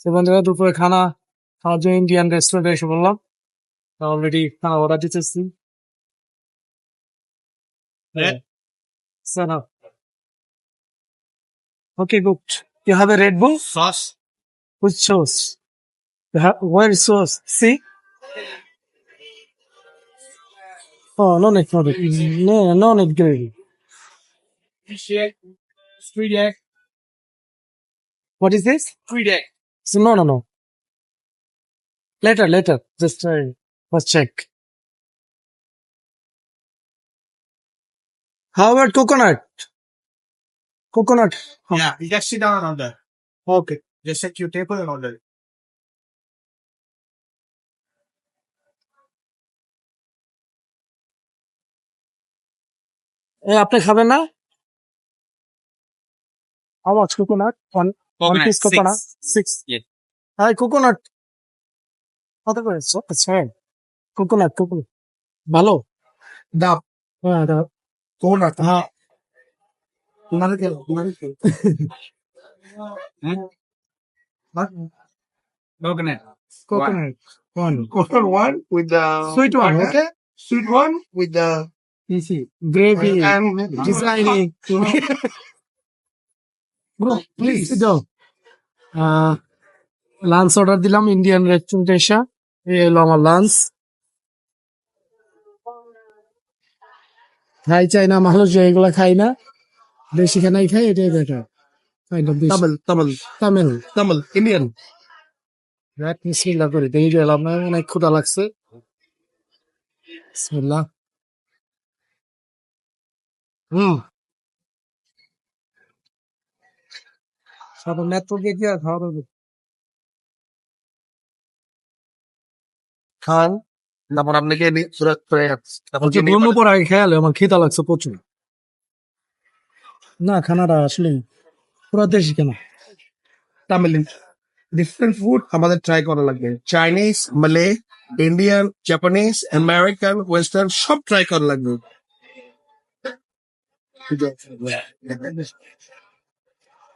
তো বন্ধুরা দুপুরে খানা খাওয়ার জন্য ইন্ডিয়ান রেস্টুরেন্টে এসে বললাম অলরেডি খানা অর্ডার দিতেছি Yeah. Okay, good. You have a Red Bull? Sauce. With sauce. You have, where is sauce? See? Oh, no need, no need. No, no need gravy. Fish egg. Street egg. What is this? Street egg. So, no, no, no. Later, later. Just try. First check. How about coconut? Coconut. Huh. Yeah, you just sit down and order. Okay. Just set your table and order. এ আপনি খাবেন না How much coconut? One, one piece coconut? Six. Yeah. Hi, coconut. কত করে? আচ্ছা coconut coconut ভালো Dab. হ্যাঁ দাও Coconut. হ্যাঁ Narkel. Narkel. Coconut. Coconut one Coconut one with the sweet one okay Sweet one with the easy gravy and designing আহ lunch order দিলাম Indian রেস্টুরেন্টে এসে এই হলো আমার লাঞ্চ খাই চাই না মালয়েশিয়া এগুলা খাই না দেশি খানাই খাই এটাই better Tamil. Tamil. Tamil Tamil. Indian. রাত বিসমিল্লাহ করে দেখি গেলাম না অনেক ক্ষুধা লাগছে বিসমিল্লাহ হুম সাধারণ নেত্র দিয়ে আর খাওয়া দাওয়া খান তারপর আপনাকে সুরাত আগে খেয়ালে আমার খিদা লাগছে প্রচুর না খানাটা আসলে পুরো দেশি কেনা তামিল ডিফারেন্ট ফুড আমাদের ট্রাই করা লাগবে। Chinese Malay Indian Japanese American western সব ট্রাই করা লাগবে।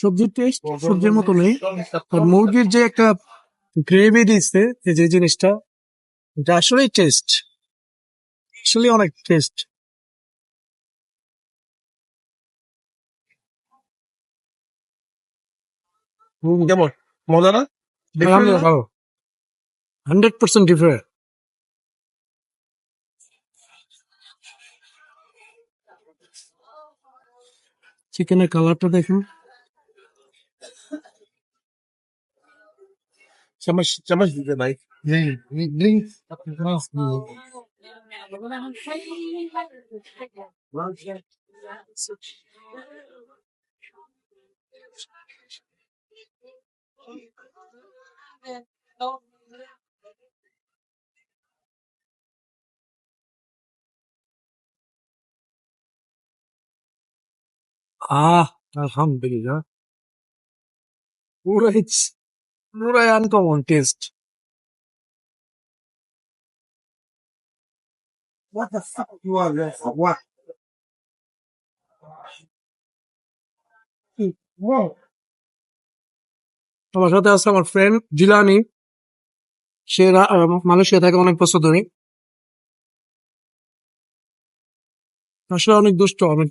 সবজির টেস্ট সবজির মতো নেই। আর মুরগির যে একটা গ্রেভি দিচ্ছে যে জিনিসটা এটা আসলে টেস্ট আসলে অনেক টেস্ট কেমন? মজা না? হান্ড্রেড পার্সেন্ট ডিফারেন্ট চিকেনের কালারটা দেখুন। চামচ চামচ দিতে ভাই ড্রিঙ্ক আহ আলহামদুলিল্লাহ পুরাই পুরাই uncommon taste What the fuck you are there for? What? Wow. আমার সাথে আছে আমার ফ্রেন্ড জিলানি সে রা- মালয়েশিয়া থাকে অনেক বছর ধরে আসলে অনেক দুষ্ট, অনেক।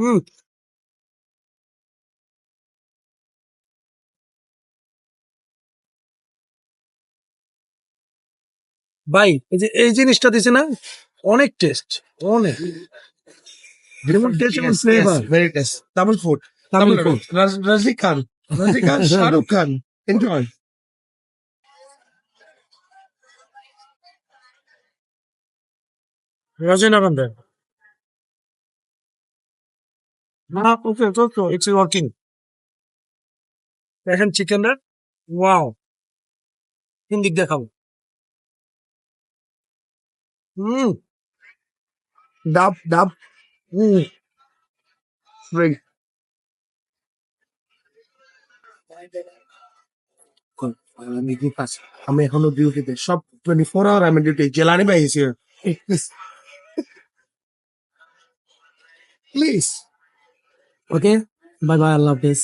Hmm. ভাই এই যে এই জিনিসটা দিছে না অনেক টেস্ট অনেক। Very taste Tamil food Tamil food. রাজি খান রাজি শাহরুখ খান এনজয় না, ওকে তো ওয়াও তিন দিক দেখাবো। হুম। ডাব ডাব. আমি এখনও ডিউটিতে সব টোয়েন্টি ফোর আওয়ার আমি duty Jilani here please okay bye bye Allah Hafiz